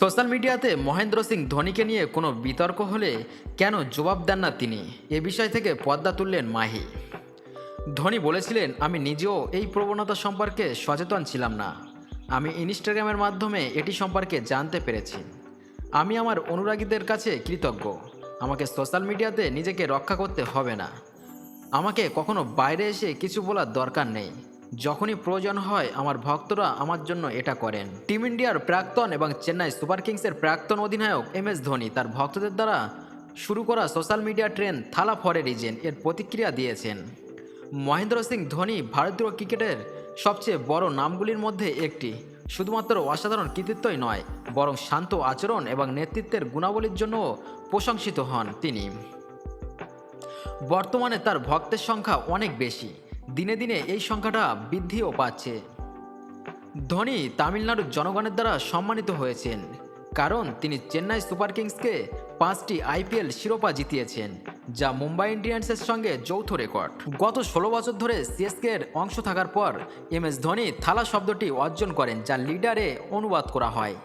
Social মিডিয়াতে মহেন্দ্র সিং ধোনিকে নিয়ে কোনো বিতর্ক হলে কেন জবাব দেন না তিনি? এ বিষয় থেকে পদ্মা তুললেন মাহি। ধোনি বলেছিলেন, আমি নিজেও এই প্রবণতা সম্পর্কে সচেতন ছিলাম না। আমি ইনস্টাগ্রামের মাধ্যমে এটি সম্পর্কে জানতে পেরেছি। আমি আমার অনুরাগীদের কাছে কৃতজ্ঞ। আমাকে সোশ্যাল মিডিয়াতে নিজেকে রক্ষা করতে হবে না। আমাকে কখনো বাইরে এসে কিছু বলার দরকার নেই। যখনই প্রয়োজন হয়, আমার ভক্তরা আমার জন্য এটা করেন। টিম ইন্ডিয়ার প্রাক্তন এবং চেন্নাই সুপার কিংসের প্রাক্তন অধিনায়ক এম এস ধোনি তার ভক্তদের দ্বারা শুরু করা সোশ্যাল মিডিয়া ট্রেন্ড থালা ফরে রিজেন, এর প্রতিক্রিয়া দিয়েছেন। মহেন্দ্র সিং ধোনি ভারতীয় ক্রিকেটের সবচেয়ে বড় নামগুলির মধ্যে একটি। শুধুমাত্র অসাধারণ কৃতিত্বই নয়, বরং শান্ত আচরণ এবং নেতৃত্বের গুণাবলীর জন্য প্রশংসিত হন তিনি। বর্তমানে তার ভক্তের সংখ্যা অনেক বেশি। দিনে দিনে এই সংখ্যাটা বৃদ্ধিও পাচ্ছে। ধোনি তামিলনাড়ুর জনগণের দ্বারা সম্মানিত হয়েছেন, কারণ তিনি চেন্নাই সুপার কিংসকে পাঁচটি আইপিএল শিরোপা জিতিয়েছেন, যা মুম্বাই ইন্ডিয়ান্সের সঙ্গে যৌথ রেকর্ড। গত ষোলো বছর ধরে সিএসকে এর অংশ থাকার পর এম এস ধোনি থালা শব্দটি অর্জন করেন, যা লিডারে অনুবাদ করা হয়,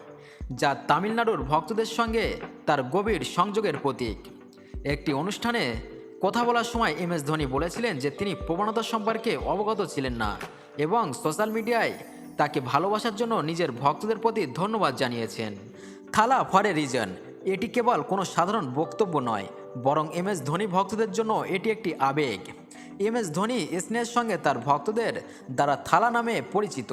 যা তামিলনাড়ুর ভক্তদের সঙ্গে তার গভীর সংযোগের প্রতীক। একটি অনুষ্ঠানে কথা বলার সময় এম এস ধোনি বলেছিলেন যে তিনি প্রবণতা সম্পর্কে অবগত ছিলেন না এবং সোশ্যাল মিডিয়ায় তাকে ভালোবাসার জন্য নিজের ভক্তদের প্রতি ধন্যবাদ জানিয়েছেন। থালা ফর এ রিজন এটি কেবল কোনো সাধারণ বক্তব্য নয়, বরং এম এস ধোনি ভক্তদের জন্য এটি একটি আবেগ। এম এস ধোনি স্নেহের সঙ্গে তার ভক্তদের দ্বারা থালা নামে পরিচিত।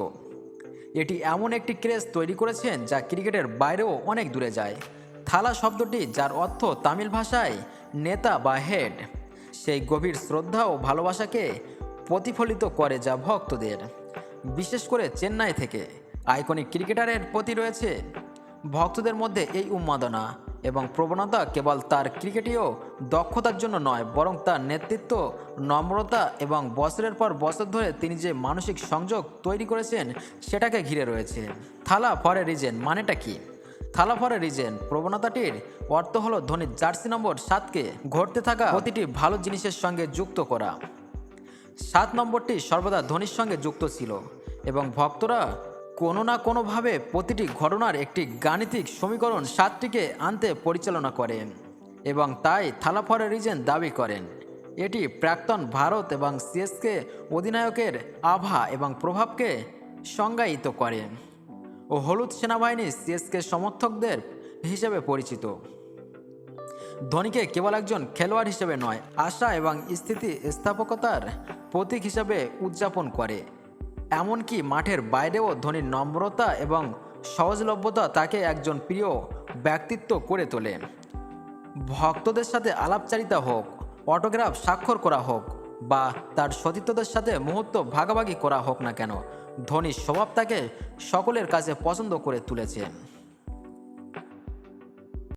এটি এমন একটি ক্রেজ তৈরি করেছেন যা ক্রিকেটের বাইরেও অনেক দূরে যায়। থালা শব্দটি, যার অর্থ তামিল ভাষায় নেতা বা হেড সেই গভীর শ্রদ্ধা ও ভালোবাসাকে প্রতিফলিত করে যা ভক্তদের। বিশেষ করে চেন্নাই থেকে আইকনিক ক্রিকেটারের প্রতি রয়েছে ভক্তদের মধ্যে এই উন্মাদনা এবং প্রবণতা কেবল তার ক্রিকেটীয় দক্ষতার জন্য নয়, বরং তার নেতৃত্ব, নম্রতা এবং বছরের পর বছর ধরে তিনি যে মানসিক সংযোগ তৈরি করেছেন, সেটাকে ঘিরে রয়েছে। থালা ফর রিজেন, মানেটা কি? থালা ফর রিজেন। প্রবণতাটির অর্থ হলো ধোনির জার্সি নম্বর সাতকে ঘটতে থাকা প্রতিটি ভালো জিনিসের সঙ্গে যুক্ত করা। সাত নম্বরটি সর্বদা ধোনির সঙ্গে যুক্ত ছিল এবং ভক্তরা কোনো না কোনোভাবে প্রতিটি ঘটনার একটি গাণিতিক সমীকরণ সাতটিকে আনতে পরিচালনা করেন এবং তাই থালাফরে রিজেন দাবি করেন। এটি প্রাক্তন ভারত এবং সিএসকে অধিনায়কের আভা এবং প্রভাবকে সংজ্ঞায়িত করে। ও হলুদ সেনাবাহিনী সিএসকে সমর্থকদের হিসেবে পরিচিত। ধোনিকে কেবল একজন খেলোয়াড় হিসেবে নয়, আশা এবং স্থিতি স্থাপকতার প্রতীক হিসাবে উদযাপন করে। এমনকি মাঠের বাইরেও ধোনির নম্রতা এবং সহজলভ্যতা তাকে একজন প্রিয় ব্যক্তিত্ব করে তোলে। ভক্তদের সাথে আলাপচারিতা হোক, অটোগ্রাফ স্বাক্ষর করা হোক বা তার সতীর্থদের সাথে মুহূর্ত ভাগাভাগি করা হোক না কেন ধোনির স্বভাব তাকে সকলের কাছে পছন্দ করে তুলেছে।